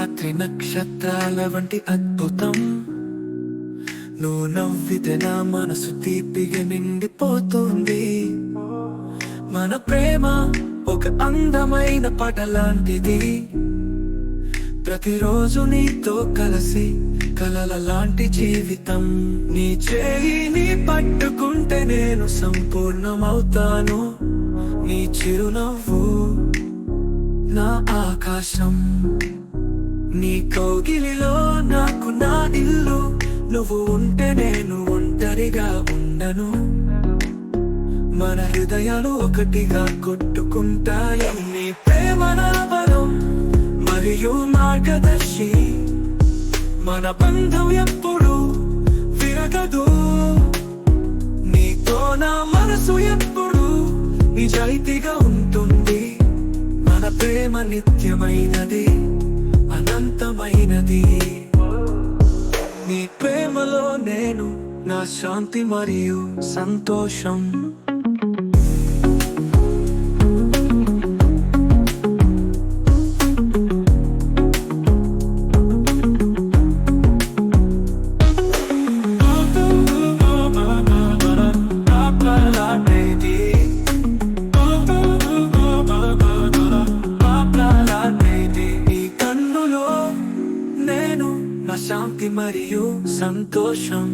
రాత్రి నక్షత్రాల వంటి అద్భుతం. నువ్వు నవ్వితే నా మనసు తీపిగా నిండిపోతుంది. మన ప్రేమ ఒక అందమైన పాట లాంటిది. ప్రతిరోజు నీతో కలిసి కలల లాంటి జీవితం. నీ చేయిని పట్టుకుంటే నేను సంపూర్ణమవుతాను. నీ చిరునవ్వు నా ఆకాశం. నీ కౌగిలిలో నాకు నా ఇల్లు. నువ్వు ఉంటే నేను ఒంటరిగా ఉండను. మన హృదయాలు ఒకటిగా కొట్టుకుంటాయి. నీ ప్రేమ బలం మరియు మార్గదర్శి. మన బంధం ఎప్పుడు విరగదు. నీతో నా మనసు ఎప్పుడు నిజాయితీగా ఉంటుంది. మన ప్రేమ నిత్యమైనది. అనంతమైనది నీ ప్రేమలో నేను నా శాంతి మరియు సంతోషం. కన్నులో నా శాంతి మరియు సంతోషం.